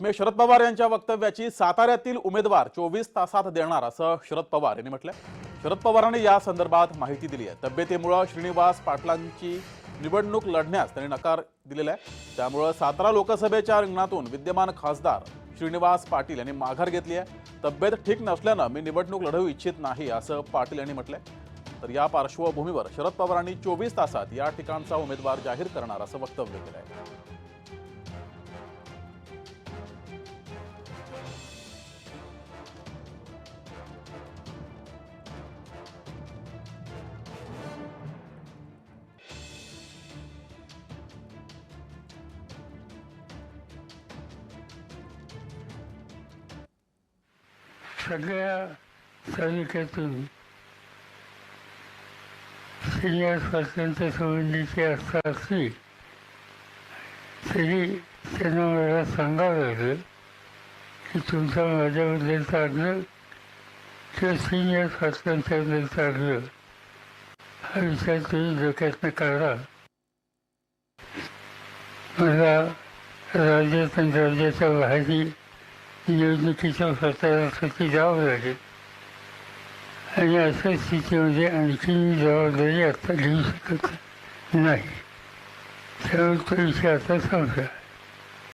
मी शरद पवार यांच्या वक्तव्याची साताऱ्यातील उमेदवार चोवीस तासात देणार असं शरद पवार यांनी म्हटलं शरद पवारांनी या संदर्भात माहिती दिली आहे. तब्येतीमुळं श्रीनिवास पाटलांची निवडणूक लढण्यास त्यांनी नकार दिलेला आहे. त्यामुळं सातारा लोकसभेच्या रिंगणातून विद्यमान खासदार श्रीनिवास पाटील यांनी माघार घेतली आहे. तब्येत ठीक नसल्यानं मी निवडणूक लढवू इच्छित नाही असं पाटील यांनी म्हटलंय. तर या पार्श्वभूमीवर शरद पवारांनी चोवीस तासात या ठिकाणचा उमेदवार जाहीर करणार असं वक्तव्य केलं आहे सगळ्या तालुक्यातून सिनियर स्वातंत्र्य संबंधीची आस्था असली तरी त्यांना मला सांगावं लागलं की तुमचा माझ्याबद्दलचा आग्रह किंवा सिनियर स्वातंत्र्याबद्दलचा आग्रह हा विचार तुम्ही डोक्यातनं काढा. मला राज्यात आणि राज्याच्या बाहेरही निवडणुकीच्या प्रचारासाठी जावं लागेल आणि अशा स्थितीमध्ये आणखी मी जबाबदारी आता घेऊ शकत नाही त्यामुळे तो विषय आता संपला